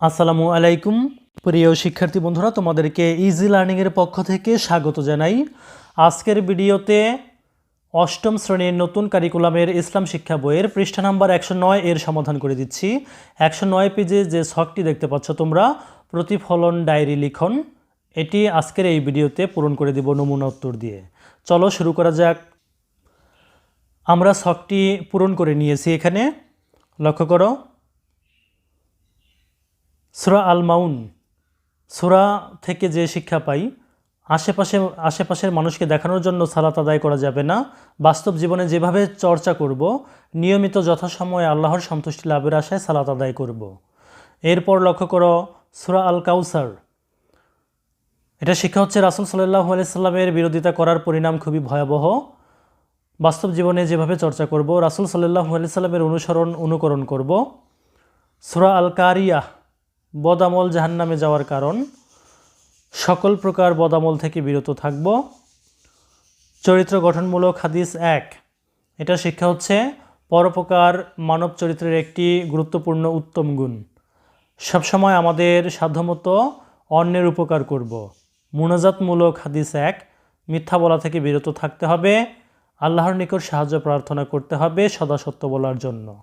আসসালামু আলাইকুম। প্রিয় শিক্ষার্থী বন্ধুরা, তোমাদেরকে ইজি লার্নিংয়ের পক্ষ থেকে স্বাগত জানাই। আজকের ভিডিওতে অষ্টম শ্রেণির নতুন কারিকুলামের ইসলাম শিক্ষা বইয়ের পৃষ্ঠা নাম্বার একশো নয় এর সমাধান করে দিচ্ছি। একশো নয় পেজে যে ছকটি দেখতে পাচ্ছ তোমরা, প্রতিফলন ডায়েরি লিখন, এটি আজকের এই ভিডিওতে পূরণ করে দিব নমুনা উত্তর দিয়ে। চলো শুরু করা যাক। আমরা ছকটি পূরণ করে নিয়েছি এখানে। লক্ষ্য করো সুরা আল মাউন সুরা থেকে যে শিক্ষা পাই, আশেপাশে, আশেপাশের মানুষকে দেখানোর জন্য সালাত আদায় করা যাবে না। বাস্তব জীবনে যেভাবে চর্চা করব, নিয়মিত যথাসময়ে আল্লাহর সন্তুষ্টি লাভের আশায় সালাত আদায় করব। এরপর লক্ষ্য করো সুরা আল কাউসার এটা শিক্ষা হচ্ছে রাসুল সাল্লাহ আলাইসাল্লামের বিরোধিতা করার পরিণাম খুবই ভয়াবহ। বাস্তব জীবনে যেভাবে চর্চা করব, রাসুল সাল্লাহ আলাইসাল্লামের অনুসরণ, অনুকরণ করব। সুরা আল কারিয়াহ বদামল জাহান্নামে যাওয়ার কারণ। সকল প্রকার বদামল থেকে বিরত থাকব। চরিত্র গঠনমূলক হাদিস এক। এটা শিক্ষা হচ্ছে, পরোপকার মানব চরিত্রের একটি গুরুত্বপূর্ণ উত্তম গুণ। সবসময় আমাদের সাধ্যমতো অন্যের উপকার করব। মুনাজাতমূলক হাদিস এক। মিথ্যা বলা থেকে বিরত থাকতে হবে। আল্লাহর নিকট সাহায্য প্রার্থনা করতে হবে সদা সত্য বলার জন্য।